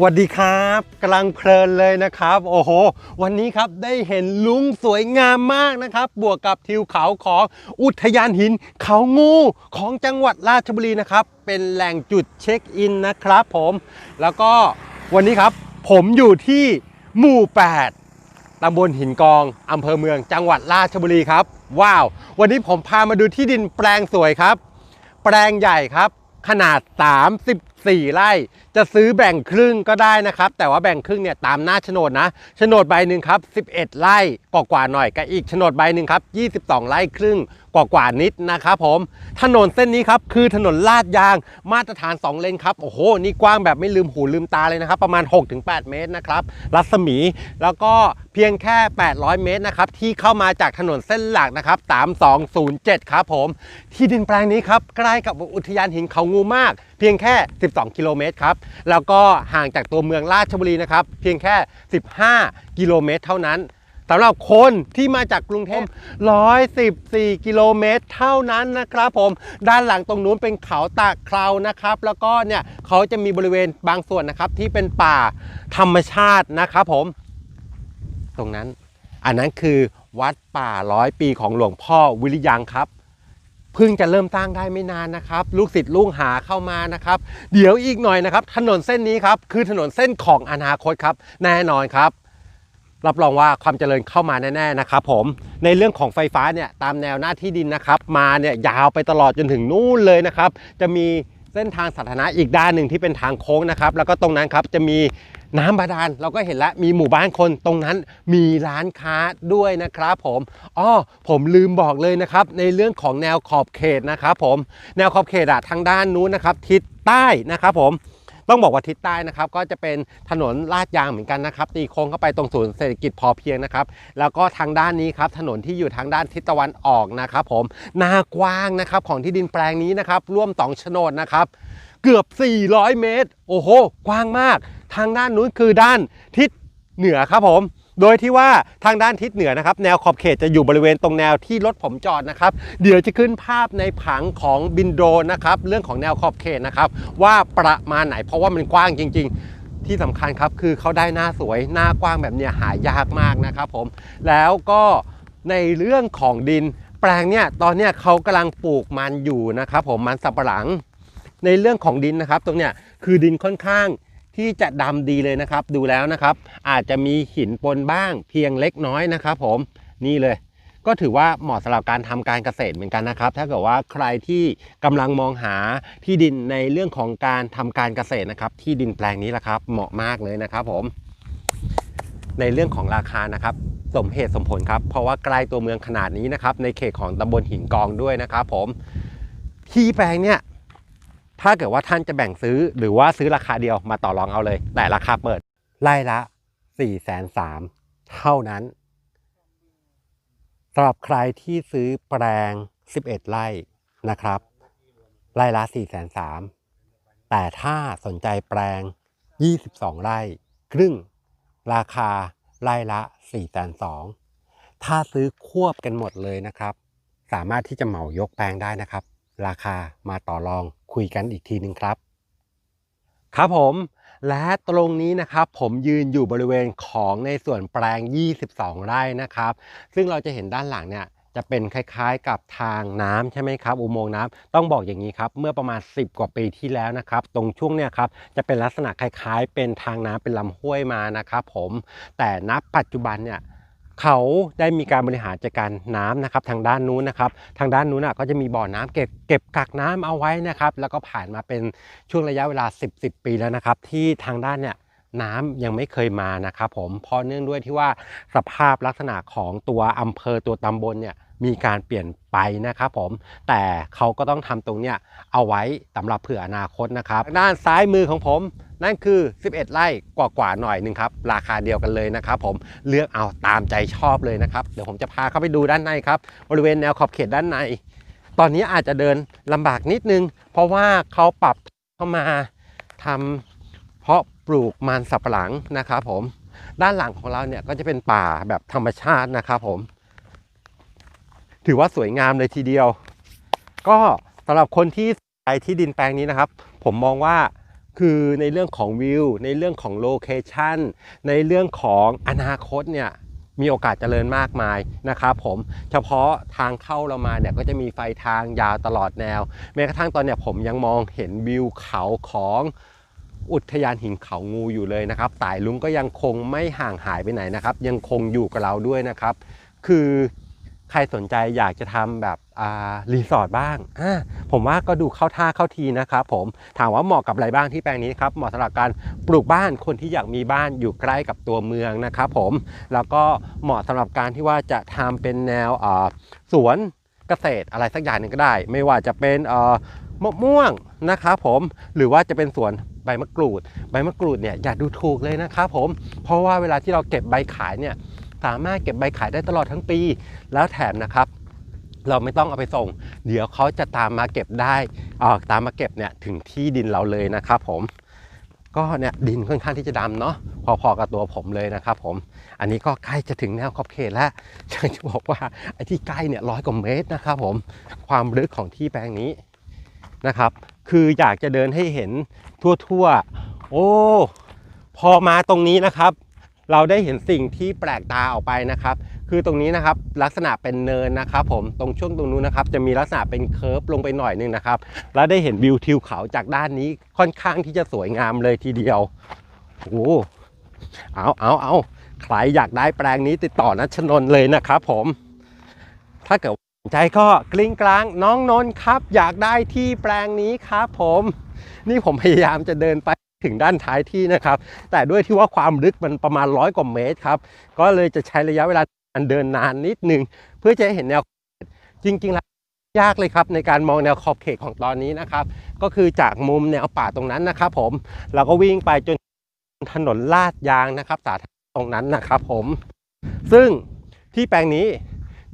วสวัสดีครับกำลังเพลินเลยนะครับ โอ้โห วันนี้ครับได้เห็นลุงสวยงามมากนะครับ บวกกับทิวเขาของอุทยานหินเขางูของจังหวัดราชบุรีนะครับ เป็นแหล่งจุดเช็คอินนะครับผม แล้วก็วันนี้ครับผมอยู่ที่หมู่ 8ตำบลหินกองอำเภอเมืองจังหวัดราชบุรีครับ ว้าว วันนี้ผมพามาดูที่ดินแปลงสวยครับ แปลงใหญ่ครับ ขนาด 34 ไร่ จะซื้อแบ่งครึ่งก็ได้นะครับ แต่ว่าแบ่งครึ่งเนี่ยตามหน้าโฉนดนะโฉนดใบหนึ่งครับ 11 ไร่กว่าๆหน่อยกับอีกโฉนดใบหนึ่งครับ 22 ไร่ครึ่ง กว่าๆนิดนะครับผม ถนนเส้นนี้ครับคือถนนลาดยางมาตรฐาน 2 เลนครับ โอ้โห นี่กว้างแบบไม่ลืมหูลืมตาเลยนะครับ ประมาณ 6-8 เมตรนะครับ รัศมีแล้วก็เพียงแค่ 800 เมตรนะครับ ที่เข้ามาจากถนนเส้นหลักนะครับ 3207 ครับผม ที่ดินแปลงนี้ครับ ใกล้กับอุทยานหินเขางูมาก เพียงแค่ 12 กิโลเมตรครับ แล้วก็ห่างจากตัวเมืองราชบุรีนะครับ เพียงแค่ 15 กิโลเมตรเท่านั้น สำหรับคนที่มาจากกรุงเทพ114 กิโลเมตรเท่านั้นนะครับผม ด้านหลังตรงนู้นเป็นเขาตากเคราวนะครับ แล้วก็เนี่ยเขาจะมีบริเวณบางส่วนนะครับที่เป็นป่าธรรมชาตินะครับผม ตรงนั้น อันนั้นคือวัดป่าร้อยปีของหลวงพ่อวิริยังครับเพิ่งจะเริ่มตั้งได้ไม่นานนะครับ ลูกศิษย์ลูกหาเข้ามานะครับ เดี๋ยวอีกหน่อยนะครับ ถนนเส้นนี้ครับ คือถนนเส้นของอนาคตครับ แน่นอนครับ รับรองว่าความเจริญเข้ามาแน่ๆนะครับผมในเรื่องของไฟฟ้าเนี่ยตามแนวหน้าที่ดินนะครับ มาเนี่ยยาวไปตลอดจนถึงนู่นเลยนะครับ จะมีเส้นทางสาธารณะอีกด้านหนึ่งที่เป็นทางโค้งนะครับ แล้วก็ตรงนั้นครับจะมีน้ำบาดาลเราก็เห็นแล้วมีหมู่บ้านคนตรงนั้นมีร้านค้าด้วยนะครับผมอ้อผมลืมบอกเลยนะครับ ในเรื่องของแนวขอบเขตนะครับผมแนวขอบเขตอะทางด้านนู้นนะครับ ทิศใต้นะครับผม ต้องบอกว่าทิศใต้นะครับก็จะเป็นถนนลาดยางเหมือนกันนะครับตีโค้งเข้าไปตรงศูนย์เศรษฐกิจพอเพียงนะครับแล้วก็ทางด้านนี้ครับถนนที่อยู่ทางด้านทิศตะวันออกนะครับผมหน้ากว้างนะครับของที่ดินแปลงนี้นะครับร่วม2โฉนดนะครับเกือบ 400 เมตร โอ้โห กว้างมาก ทางด้านนู้นคือด้านทิศเหนือครับผม โดยที่ว่าทางด้านทิศเหนือนะครับ แนวขอบเขตจะอยู่บริเวณตรงแนวที่รถผมจอดนะครับ เดี๋ยวจะขึ้นภาพในผังของบินโดนนะครับ เรื่องของแนวขอบเขตนะครับ ว่าประมาณไหนเพราะว่ามันกว้างจริง ๆที่สำคัญครับคือเขาได้หน้าสวยหน้ากว้างแบบเนี้ยหายากมากนะครับผมแล้วก็ในเรื่องของดิน แปลงเนี่ยตอนเนี้ยเขากำลังปลูกมันอยู่นะครับผมมันสับปะหลัง ในเรื่องของดินนะครับ ตรงเนี้ยคือดินค่อนข้าง ที่จะดำดีเลยนะครับ ดูแล้วนะครับ อาจจะมีหินปนบ้างเพียงเล็กน้อยนะครับ ผมนี่เลย ก็ถือว่าเหมาะสำหรับการทำการเกษตรเหมือนกันนะครับ ถ้าเกิดว่าใครที่กำลังมองหาที่ดินในเรื่องของการทำการเกษตรนะครับ ที่ดินแปลงนี้แหละครับ เหมาะมากเลยนะครับ ผม ในเรื่องของราคานะครับสมเหตุสมผลครับเพราะว่าใกล้ตัวเมืองขนาดนี้นะครับ ในเขตของตำบลหินกองด้วยนะครับ ผมที่แปลงเนี่ย ถ้าเกิดว่าท่านจะแบ่งซื้อหรือว่าซื้อราคาเดียวมาต่อรองเอาเลย แต่ราคาเปิดไล่ละ4ี่แสนสามเท่านั้นสำหรับใครที่ซื้อแปลง 11 ไร่นะครับไร่ละ4ี่แสนสามแต่ถ้าสนใจแปลง 22 ไร่ ครึ่ง ราคาไร่ละ4ี่แสนสองถ้าซื้อควบกันหมดเลยนะครับ สามารถที่จะเหมายกแปลงได้นะครับ ราคามาต่อรอง คุยกันอีกทีหนึ่งครับ ครับผมและตรงนี้นะครับผมยืนอยู่บริเวณของในส่วนแปลง 22 ไร่นะครับ ซึ่งเราจะเห็นด้านหลังเนี่ยจะเป็นคล้ายๆกับทางน้ำใช่ไหมครับ อุโมงค์น้ำต้องบอกอย่างนี้ครับเมื่อประมาณ 10 กว่าปีที่แล้วนะครับ ตรงช่วงเนี่ยครับจะเป็นลักษณะคล้ายๆ เป็นทางน้ำเป็นลำห้วยมานะครับผมแต่ณปัจจุบันเนี่ย เขาได้มีการบริหารจัดการน้ำนะครับทางด้านนู้นนะครับทางด้านนู้นก็จะมีบ่อน้ำเก็บเก็บกักน้ำเอาไว้นะครับแล้วก็ผ่านมาเป็นช่วงระยะเวลา 10 10 ปีแล้วนะครับที่ทางด้านเนี่ยน้ำยังไม่เคยมานะครับผมเพราะเนื่องด้วยที่ว่าสภาพลักษณะของตัวอำเภอตัวตำบลเนี่ย มีการเปลี่ยนไปนะครับผมแต่เขาก็ต้องทำตรงเนี้ยเอาไว้สำหรับเผื่ออนาคตนะครับด้านซ้ายมือของผมนั่นคือ 11 ไร่กว่าๆหน่อยหนึ่งครับราคาเดียวกันเลยนะครับผมเลือกเอาตามใจชอบเลยนะครับเดี๋ยวผมจะพาเข้าไปดูด้านในครับบริเวณแนวขอบเขตด้านใน ตอนนี้อาจจะเดินลำบากนิดนึง เพราะว่าเขาปรับเข้ามาทำเพาะปลูกมันสับปะหลังนะครับผมด้านหลังของเราเนี่ยก็จะเป็นป่าแบบธรรมชาตินะครับผม ถือว่าสวยงามเลยทีเดียว ก็สำหรับคนที่ใช้ที่ดินแปลงนี้นะครับ ผมมองว่าคือในเรื่องของวิว ในเรื่องของโลเคชันในเรื่องของอนาคตเนี่ยมีโอกาสเจริญมากมายนะครับผมเฉพาะทางเข้าเรามาเนี่ยก็จะมีไฟทางยาวตลอดแนว แม้กระทั่งตอนเนี้ยผมยังมองเห็นวิวเขาของอุทยานหินเขางูอยู่เลยนะครับสายลุงก็ยังคงไม่ห่างหายไปไหนนะครับ ยังคงอยู่กับเราด้วยนะครับ คือ ใครสนใจอยากจะทำแบบรีสอร์ทบ้าง ผมว่าก็ดูเข้าท่าเข้าทีนะครับผม ถามว่าเหมาะกับอะไรบ้างที่แปลงนี้ครับ เหมาะสำหรับการปลูกบ้าน คนที่อยากมีบ้านอยู่ใกล้กับตัวเมืองนะครับผม แล้วก็เหมาะสำหรับการที่ว่าจะทำเป็นแนวสวนเกษตรอะไรสักอย่างหนึ่งก็ได้ ไม่ว่าจะเป็นมะม่วงนะครับผม หรือว่าจะเป็นสวนใบมะกรูด ใบมะกรูดเนี่ยอย่าดูถูกเลยนะครับผม เพราะว่าเวลาที่เราเก็บใบขายเนี่ย สามารถเก็บใบขายได้ตลอดทั้งปี แล้วแถมนะครับ เราไม่ต้องเอาไปส่ง เดี๋ยวเขาจะตามมาเก็บได้ออกตามมาเก็บเนี่ยถึงที่ดินเราเลยนะครับผมก็เนี่ยดินค่อนข้างที่จะดำเนาะพอๆกับตัวผมเลยนะครับผม อันนี้ก็ใกล้จะถึงแนวขอบเขตแล้วอยากจะบอกว่าไอ้ที่ใกล้เนี่ยร้อยกว่าเมตรนะครับผมความลึกของที่แปลงนี้นะครับ คืออยากจะเดินให้เห็นทั่วๆ โอ้ พอมาตรงนี้นะครับ เราได้เห็นสิ่งที่แปลกตาออกไปนะครับ คือตรงนี้นะครับลักษณะเป็นเนินนะครับ ผมตรงช่วงตรงนู้นนะครับ จะมีลักษณะเป็นเคิร์ฟลงไปหน่อยนึงนะครับ แล้วได้เห็นวิวทิวเขาจากด้านนี้ค่อนข้างที่จะสวยงามเลยทีเดียวโอ้เอาเอาเอาใครอยากได้แปลงนี้ติดต่อนัชนนเลยนะครับผม ถ้าเกิดสนใจก็กลิ้งกลางน้องนนท์ครับ อยากได้ที่แปลงนี้ครับผม นี่ผมพยายามจะเดินไป ถึงด้านท้ายที่นะครับ แต่ด้วยที่ว่าความลึกมันประมาณร้อยกว่าเมตรครับ ก็เลยจะใช้ระยะเวลาการเดินนานนิดนึง เพื่อจะเห็นแนวจริงๆแล้วยากเลยครับในการมองแนวขอบเขตของตอนนี้นะครับ ก็คือจากมุมแนวป่าตรงนั้นนะครับ ผมเราก็วิ่งไปจนถนนลาดยางนะครับสาธารณะตรงนั้นนะครับผม ซึ่งที่แปลงนี้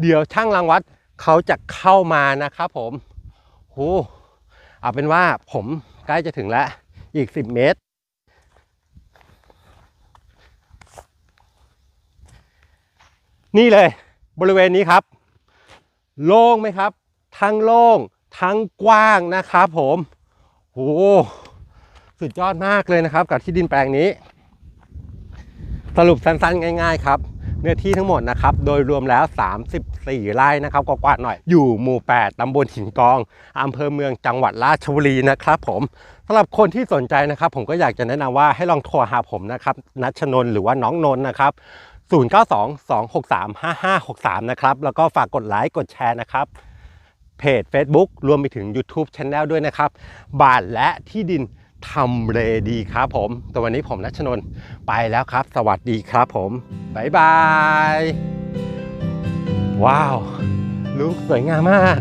เดี๋ยวช่างรังวัดเขาจะเข้ามานะครับผมโหเอาเป็นว่าผมใกล้จะถึงแล้วอีก 10 เมตร นี่เลยบริเวณนี้ครับ โล่งไหมครับ ทั้งโล่งทั้งกว้างนะครับผมโหสุดยอดมากเลยนะครับ กับที่ดินแปลงนี้ สรุปสั้นๆ ง่าย ๆ ครับเนื้อที่ทั้งหมดนะครับ โดยรวมแล้ว 34 ไร่นะครับกว่าๆหน่อย อยู่หมู่ 8 ตำบลหินกอง อำเภอเมืองจังหวัดราชบุรีนะครับผมสำหรับคนที่สนใจนะครับ ผมก็อยากจะแนะนำว่าให้ลองโทรหาผมนะครับ นัชนน์หรือว่าน้องนนท์นะครับ 0922635563 นะครับ แล้วก็ฝากกดไลค์กดแชร์นะครับ เพจ Facebook รวมไปถึง YouTube Channel ด้วยนะครับบ้านและที่ดินทำเลดีครับผม แต่วันนี้ผมนัชนน์ไปแล้วครับ สวัสดีครับผม บ๊ายบาย ว้าว ลูกสวยงามมาก